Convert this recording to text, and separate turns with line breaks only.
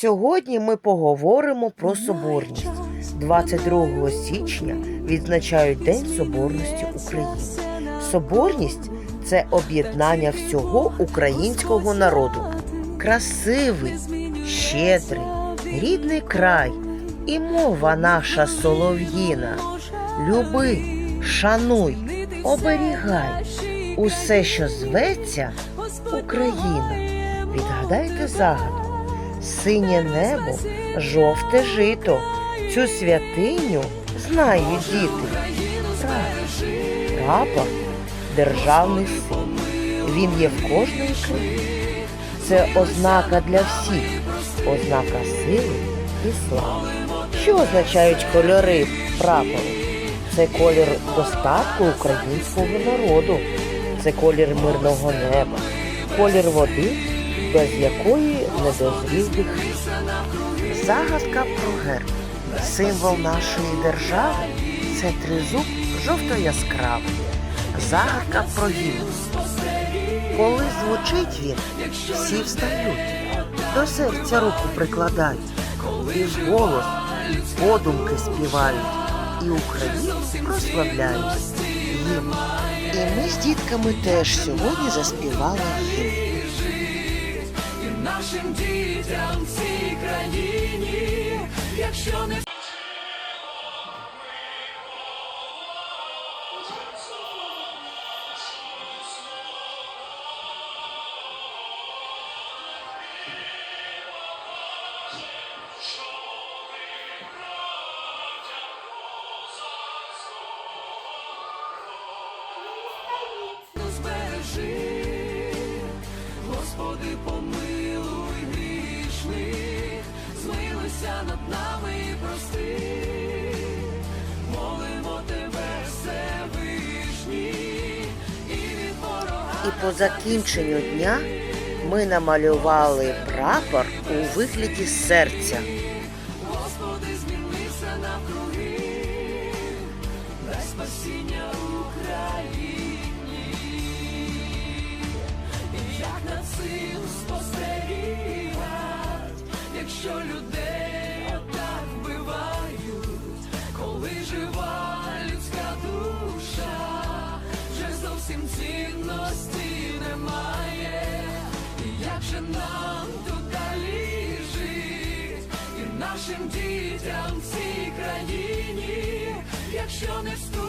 Сьогодні ми поговоримо про соборність. 22 січня відзначають День Соборності України. Соборність це об'єднання всього українського народу. Красивий, щедрий, рідний край і мова наша солов'їна. Люби, шануй, оберігай усе, що зветься Україна. Відгадайте загадку. Синє небо, жовте жито. Цю святиню знають діти. Прапор державний символ. Він є в кожної країні. Це ознака для всіх, ознака сили і слави. Що означають кольори прапору? Це колір достатку українського народу, це колір мирного неба, колір води, без якої не дозрів би хліб. Загадка про герб. Символ нашої держави це тризуб жовто-яскравий. Загадка про гімн. Коли звучить він, всі встають, до серця руку прикладають, і вголос, і подумки співають, і українці прославляють гімн. І ми з дітками теж сьогодні заспівали гімн.
Нашим дітям в цій країні, якщо не збережи, Господи, помилуй змилуйся над нами і прости, молимо тебе, Всевишній, і від ворога.
І по закінченню дня ми намалювали прапор у вигляді серця.
Господи, змінися навкруги, дай спасіння Україні, і як над цим спостерігать, якщо людей же нам тут далі жить, і нашим дітям в цій країні, якщо не вступ.